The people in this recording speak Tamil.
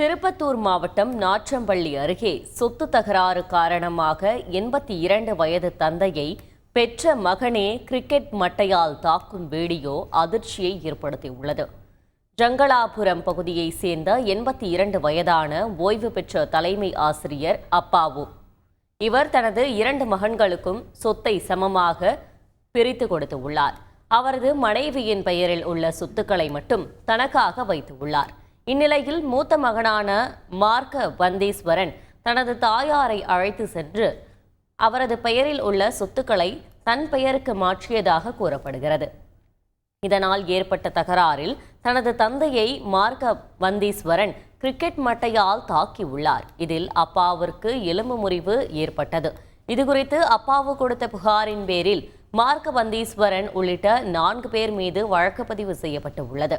திருப்பத்தூர் மாவட்டம் நாற்றம்பள்ளி அருகே சொத்து தகராறு காரணமாக எண்பத்தி இரண்டு வயது தந்தையை பெற்ற மகனே கிரிக்கெட் மட்டையால் தாக்கும் வீடியோ அதிர்ச்சியை ஏற்படுத்தியுள்ளது. ஜங்களாபுரம் பகுதியைச் சேர்ந்த எண்பத்தி இரண்டு வயதான ஓய்வு பெற்ற தலைமை ஆசிரியர் அப்பாவு. இவர் தனது இரண்டு மகன்களுக்கும் சொத்தை சமமாக பிரித்து கொடுத்துள்ளார் அவரது மனைவியின் பெயரில் உள்ள சொத்துக்களை மட்டும் தனக்காக வைத்துள்ளார் இந்நிலையில் மூத்த மகனான மார்க்க வந்தீஸ்வரன் தனது தாயாரை அழைத்து சென்று அவரது பெயரில் உள்ள சொத்துக்களை தன் பெயருக்கு மாற்றியதாக கூறப்படுகிறது. இதனால் ஏற்பட்ட தகராறில் தனது தந்தையை மார்க்க வந்தீஸ்வரன் கிரிக்கெட் மட்டையால் தாக்கியுள்ளார் இதில் அப்பாவிற்கு எலும்பு முறிவு ஏற்பட்டது. இதுகுறித்து அப்பாவு கொடுத்த புகாரின் பேரில் மார்க்க வந்தீஸ்வரன் உள்ளிட்ட நான்கு பேர் மீது வழக்கு பதிவு செய்யப்பட்டு உள்ளது.